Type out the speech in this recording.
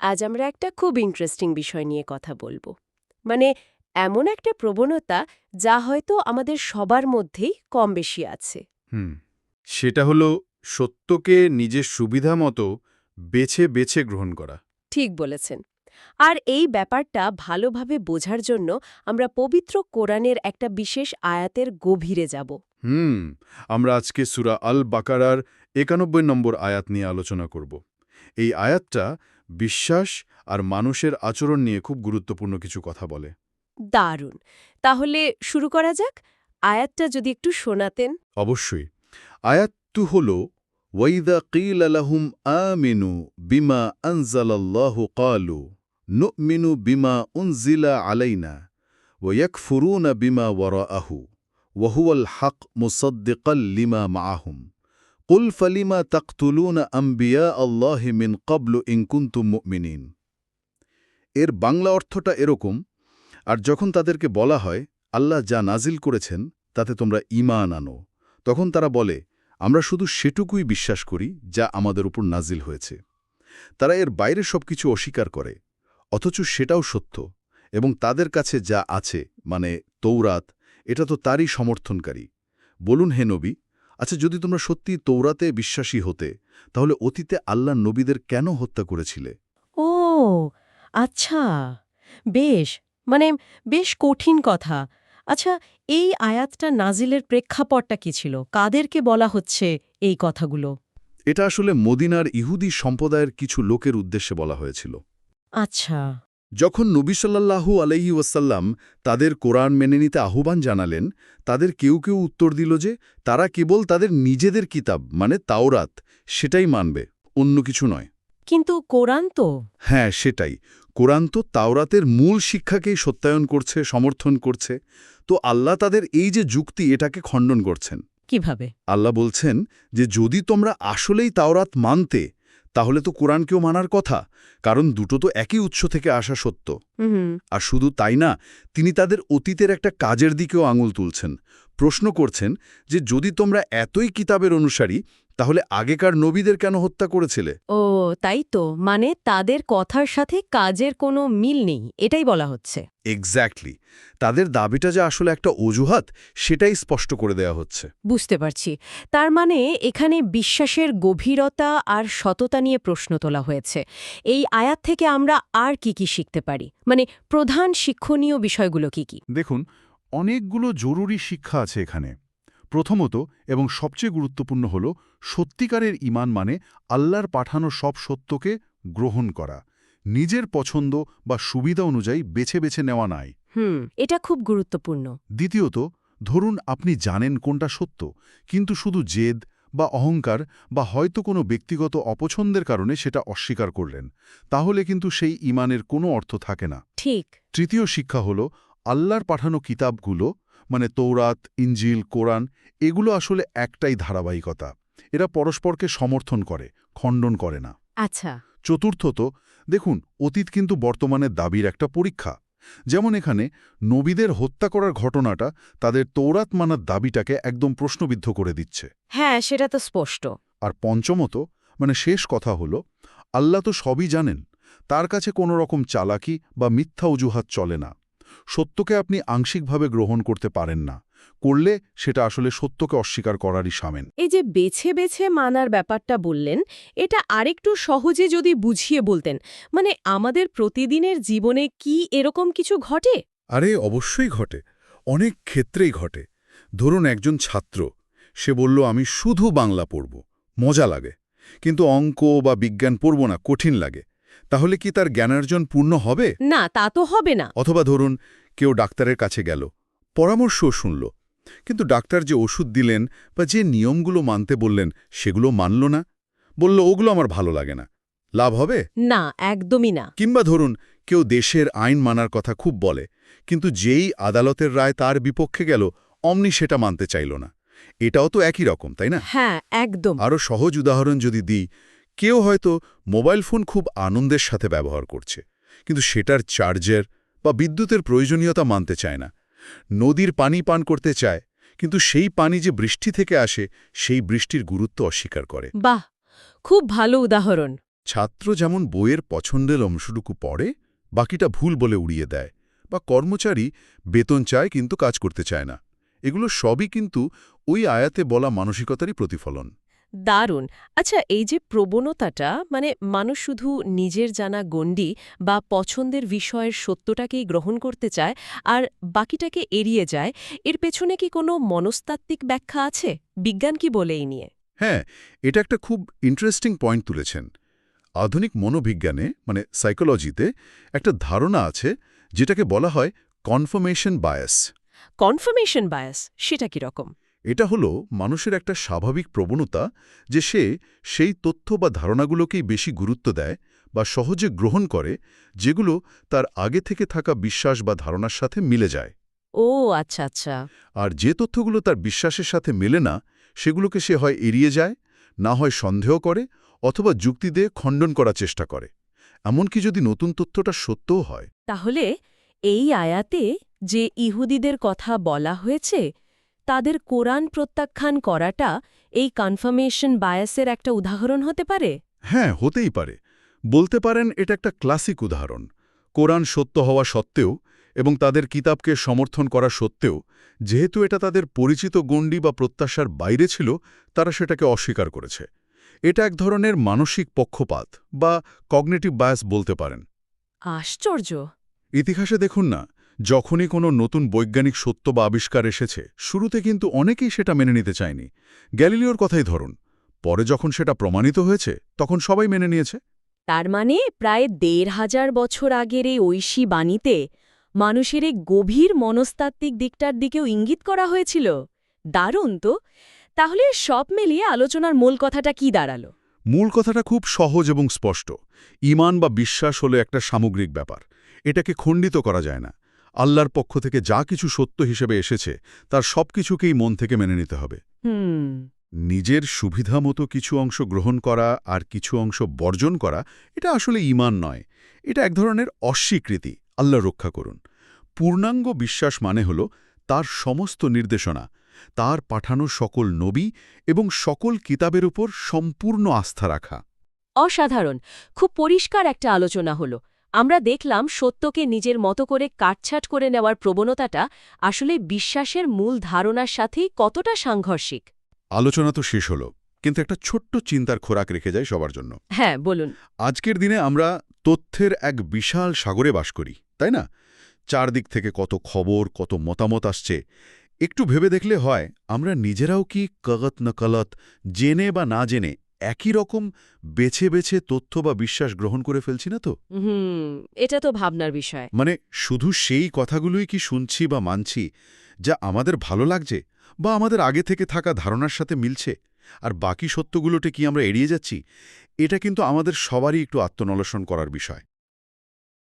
আজ আমরা একটা খুব ইন্টারেস্টিং বিষয় নিয়ে কথা বলব। মানে এমন একটা প্রবণতা যা হয়তো আমাদের সবার মধ্যেই কম বেশি আছে। হুম সেটা হলো সত্যকে নিজের সুবিধা মতো বেছে বেছে গ্রহণ করা। ঠিক বলেছেন। আর এই ব্যাপারটা ভালোভাবে বোঝার জন্য আমরা পবিত্র কোরআনের একটা বিশেষ আয়াতের গভীরে যাব। হুম আমরা আজকে সুরা আল বাকারার একানব্বই নম্বর আয়াত নিয়ে আলোচনা করব। এই আয়াতটা বিশ্বাস আর মানুষের আচরণ নিয়ে খুব গুরুত্বপূর্ণ কিছু কথা বলে। দারুণ। তাহলে শুরু করা যাক। আয়াতটা যদি একটু শোনাতেন। অবশ্যই। আয়াতটু হল ওয়াইদা কিল আলাহুম আমিনু বিমা আনজালাল্লাহু কালু নুমিনু বিমা উনজিলা আলাইনা ওয়াকফুরুনা বিমা ওয়ারাআহু ওয়াহুয়াল হক মুসাদ্দিকাল লিমা মাআহুম। কুল ফালিমা তাকতুলুনা আম্বিয়া আল্লাহি মিন ইন কুনতুম মুমিনিন এর বাংলা অর্থটা এরকম, আর যখন তাদেরকে বলা হয়, আল্লাহ যা নাজিল করেছেন, তাতে তোমরা ঈমান আনো। তখন তারা বলে, আমরা শুধু সেটুকুই বিশ্বাস করি, যা আমাদের উপর নাজিল হয়েছে। তারা এর বাইরে সবকিছু অস্বীকার করে, অথচ সেটাও সত্য, এবং তাদের কাছে যা আছে মানে তৌরাত এটা তো তারই সমর্থনকারী। বলুন হে নবী আচ্ছা যদি তোমরা সত্যি তৌরাতে বিশ্বাসী হতে তাহলে অতীতে আল্লাহ নবীদের কেন হত্যা করেছিলে? ও আচ্ছা বেশ মানে বেশ কঠিন কথা। আচ্ছা এই আয়াতটা নাজিলের প্রেক্ষাপটটা কি ছিল? কাদেরকে বলা হচ্ছে এই কথাগুলো? এটা আসলে মদিনার ইহুদি সম্প্রদায়ের কিছু লোকের উদ্দেশ্যে বলা হয়েছিল। আচ্ছা। যখন নবী সাল্লাল্লাহু আলাইহি ওয়াসাল্লাম তাদের কোরআন মেনে নিতে আহ্বান জানালেন তাদের কেউ কেউ উত্তর দিল যে তারা কেবল তাদের নিজেদের কিতাব মানে তাওরাত সেটাই মানবে অন্য কিছু নয়। কিন্তু কোরআন তো? হ্যাঁ সেটাই। কোরআন তো তাওরাতের মূল শিক্ষাকেই সত্যায়ন করছে সমর্থন করছে। তো আল্লাহ তাদের এই যে যুক্তি এটাকে খণ্ডন করছেন। কীভাবে? আল্লাহ বলছেন যে যদি তোমরা আসলেই তাওরাত মানতে তাহলে তো কোরআনকেও মানার কথা কারণ দুটো তো একই উৎস থেকে আসা সত্য। আর শুধু তাই না তিনি তাদের অতীতের একটা কাজের দিকেও আঙুল তুলছেন। প্রশ্ন করছেন যে যদি তোমরা এতই কিতাবের অনুসারী তাহলে আগেকার নবীদের কেন হত্যা করেছিলে? ও তাই তো। মানে তাদের কথার সাথে কাজের কোনো মিল নেই এটাই বলা হচ্ছে। এক্স্যাক্টলি তাদের দাবিটা যে আসলে একটা অজুহাত সেটাই স্পষ্ট করে দেয়া হচ্ছে। বুঝতে পারছি। তার মানে এখানে বিশ্বাসের গভীরতা আর সততা নিয়ে প্রশ্ন তোলা হয়েছে। এই আয়াত থেকে আমরা আর কি কি শিখতে পারি? মানে প্রধান শিক্ষণীয় বিষয়গুলো কি কি? দেখুন অনেকগুলো জরুরি শিক্ষা আছে এখানে। প্রথমত এবং সবচেয়ে গুরুত্বপূর্ণ হল সত্যিকারের ইমান মানে আল্লাহর পাঠানো সব সত্যকে গ্রহণ করা। নিজের পছন্দ বা সুবিধা অনুযায়ী বেছে বেছে নেওয়া নাই। হুম এটা খুব গুরুত্বপূর্ণ। দ্বিতীয়ত ধরুন আপনি জানেন কোনটা সত্য কিন্তু শুধু জেদ বা অহংকার বা হয়তো কোনো ব্যক্তিগত অপছন্দের কারণে সেটা অস্বীকার করলেন তাহলে কিন্তু সেই ইমানের কোনো অর্থ থাকে না। ঠিক। তৃতীয় শিক্ষা হল আল্লাহর পাঠানো কিতাবগুলো মানে তৌরাত ইঞ্জিল কোরআন এগুলো আসলে একটাই ধারাবাহিকতা। এরা পরস্পরকে সমর্থন করে খণ্ডন করে না। আচ্ছা। চতুর্থত দেখুন অতীত কিন্তু বর্তমানের দাবির একটা পরীক্ষা। যেমন এখানে নবীদের হত্যা করার ঘটনাটা তাদের তৌরাত মানার দাবিটাকে একদম প্রশ্নবিদ্ধ করে দিচ্ছে। হ্যাঁ সেটা তো স্পষ্ট। আর পঞ্চমত মানে শেষ কথা হল আল্লাহ তো সবই জানেন তার কাছে কোনো রকম চালাকি বা মিথ্যা অজুহাত চলে না। সত্যকে আপনি আংশিকভাবে গ্রহণ করতে পারেন না। করলে সেটা আসলে সত্যকে অস্বীকার করারই সামেন এই যে বেছে বেছে মানার ব্যাপারটা বললেন এটা আরেকটু সহজে যদি বুঝিয়ে বলতেন মানে আমাদের প্রতিদিনের জীবনে কি এরকম কিছু ঘটে? আরে অবশ্যই ঘটে। অনেক ক্ষেত্রেই ঘটে। ধরুন একজন ছাত্র সে বলল আমি শুধু বাংলা পড়ব মজা লাগে। কিন্তু অঙ্ক বা বিজ্ঞান পড়ব না কঠিন লাগে। তাহলে কি তার জ্ঞানার্জন পূর্ণ হবে? না তা তো হবে না। অথবা ধরুন কেউ ডাক্তারের কাছে গেল পরামর্শও শুনল কিন্তু ডাক্তার যে ওষুধ দিলেন বা যে নিয়মগুলো মানতে বললেন সেগুলো মানল না। বলল ওগুলো আমার ভালো লাগে না। লাভ হবে? না একদমই না। কিংবা ধরুন কেউ দেশের আইন মানার কথা খুব বলে কিন্তু যেই আদালতের রায় তার বিপক্ষে গেল অমনি সেটা মানতে চাইল না। এটাও তো একই রকম তাই না? হ্যাঁ একদম। আরও সহজ উদাহরণ যদি দিই কেউ হয়তো মোবাইল ফোন খুব আনন্দের সাথে ব্যবহার করছে কিন্তু সেটার চার্জার বা বিদ্যুতের প্রয়োজনীয়তা মানতে চায় না। নদীর পানি পান করতে চায় কিন্তু সেই পানি যে বৃষ্টি থেকে আসে সেই বৃষ্টির গুরুত্ব অস্বীকার করে। বাহ! খুব ভালো উদাহরণ। ছাত্র যেমন বইয়ের পছন্দের অংশটুকু পড়ে বাকিটা ভুল বলে উড়িয়ে দেয় বা কর্মচারী বেতন চায় কিন্তু কাজ করতে চায় না। এগুলো সবই কিন্তু ওই আয়াতে বলা মানসিকতারই প্রতিফলন। দারুণ। আচ্ছা এই যে প্রবণতাটা মানে মানুষ শুধু নিজের জানা গণ্ডি বা পছন্দের বিষয়ের সত্যটাকেই গ্রহণ করতে চায় আর বাকিটাকে এড়িয়ে যায় এর পেছনে কি কোনো মনস্তাত্ত্বিক ব্যাখ্যা আছে? বিজ্ঞান কি বলে এই নিয়ে? হ্যাঁ এটা একটা খুব ইন্টারেস্টিং পয়েন্ট তুলেছেন। আধুনিক মনোবিজ্ঞানে মানে সাইকোলজিতে একটা ধারণা আছে যেটাকে বলা হয় কনফার্মেশন বায়াস কনফার্মেশন বায়াস সেটা কি রকম? এটা হলো মানুষের একটা স্বাভাবিক প্রবণতা যে সে সেই তথ্য বা ধারণাগুলোকেই বেশি গুরুত্ব দেয় বা সহজে গ্রহণ করে যেগুলো তার আগে থেকে থাকা বিশ্বাস বা ধারণার সাথে মিলে যায়। ও আচ্ছা আচ্ছা। আর যে তথ্যগুলো তার বিশ্বাসের সাথে মেলে না সেগুলোকে সে হয় এড়িয়ে যায় না হয় সন্দেহ করে অথবা যুক্তি দিয়ে খণ্ডন করার চেষ্টা করে। এমনকি যদি নতুন তথ্যটা সত্যও হয়। তাহলে এই আয়াতে যে ইহুদিদের কথা বলা হয়েছে তাদের কোরআন প্রত্যাখ্যান করাটা এই কনফার্মেশন বায়াসের একটা উদাহরণ হতে পারে? হ্যাঁ হতেই পারে। বলতে পারেন এটা একটা ক্লাসিক উদাহরণ। কোরআন সত্য হওয়া সত্ত্বেও এবং তাদের কিতাবকে সমর্থন করা সত্ত্বেও যেহেতু এটা তাদের পরিচিত গণ্ডি বা প্রত্যাশার বাইরে ছিল তারা সেটাকে অস্বীকার করেছে। এটা এক ধরনের মানসিক পক্ষপাত বা কগনেটিভ বায়াস বলতে পারেন। আশ্চর্য! ইতিহাসে দেখুন না যখনই কোনো নতুন বৈজ্ঞানিক সত্য বা আবিষ্কার এসেছে শুরুতে কিন্তু অনেকেই সেটা মেনে নিতে চায়নি। গ্যালিলিওর কথাই ধরুন। পরে যখন সেটা প্রমাণিত হয়েছে তখন সবাই মেনে নিয়েছে। তার মানে প্রায় দেড় হাজার বছর আগের এই ঐশী বাণীতে মানুষের এই গভীর মনস্তাত্ত্বিক দিকটার দিকেও ইঙ্গিত করা হয়েছিল। দারুণ তো! তাহলে সব মিলিয়ে আলোচনার মূল কথাটা কি দাঁড়াল? মূল কথাটা খুব সহজ এবং স্পষ্ট। ইমান বা বিশ্বাস হলো একটা সামগ্রিক ব্যাপার। এটাকে খণ্ডিত করা যায় না। আল্লাহর পক্ষ থেকে যা কিছু সত্য হিসেবে এসেছে তার সব কিছুকেই মন থেকে মেনে নিতে হবে। হুম। নিজের সুবিধা মতো কিছু অংশ গ্রহণ করা আর কিছু অংশ বর্জন করা এটা আসলে ইমান নয়। এটা এক ধরনের অস্বীকৃতি আল্লাহ রক্ষা করুন। পূর্ণাঙ্গ বিশ্বাস মানে হল তার সমস্ত নির্দেশনা তার পাঠানো সকল নবী এবং সকল কিতাবের উপর সম্পূর্ণ আস্থা রাখা। অসাধারণ। খুব পরিষ্কার একটা আলোচনা হলো। আমরা দেখলাম সত্যকে নিজের মতো করে কাটছাট করে নেওয়ার প্রবণতাটা আসলে বিশ্বাসের মূল ধারণার সাথেই কতটা সাংঘর্ষিক। আলোচনা তো শেষ হলো কিন্তু একটা ছোট্ট চিন্তার খোরাক রেখে যায় সবার জন্য। হ্যাঁ বলুন। আজকের দিনে আমরা তথ্যের এক বিশাল সাগরে বাস করি তাই না? চারদিক থেকে কত খবর কত মতামত আসছে একটু ভেবে দেখলে হয় আমরা নিজেরাও কি কগত নকলত জেনে বা না জেনে একই রকম বেছে বেছে তথ্য বা বিশ্বাস গ্রহণ করে ফেলছি না তো? হুম এটা তো ভাবনার বিষয়। মানে শুধু সেই কথাগুলোই কি শুনছি বা মানছি যা আমাদের ভালো লাগছে বা আমাদের আগে থেকে থাকা ধারণার সাথে মিলছে? আর বাকি সত্যগুলোতে কি আমরা এড়িয়ে যাচ্ছি? এটা কিন্তু আমাদের সবারই একটু আত্মনলসন করার বিষয়।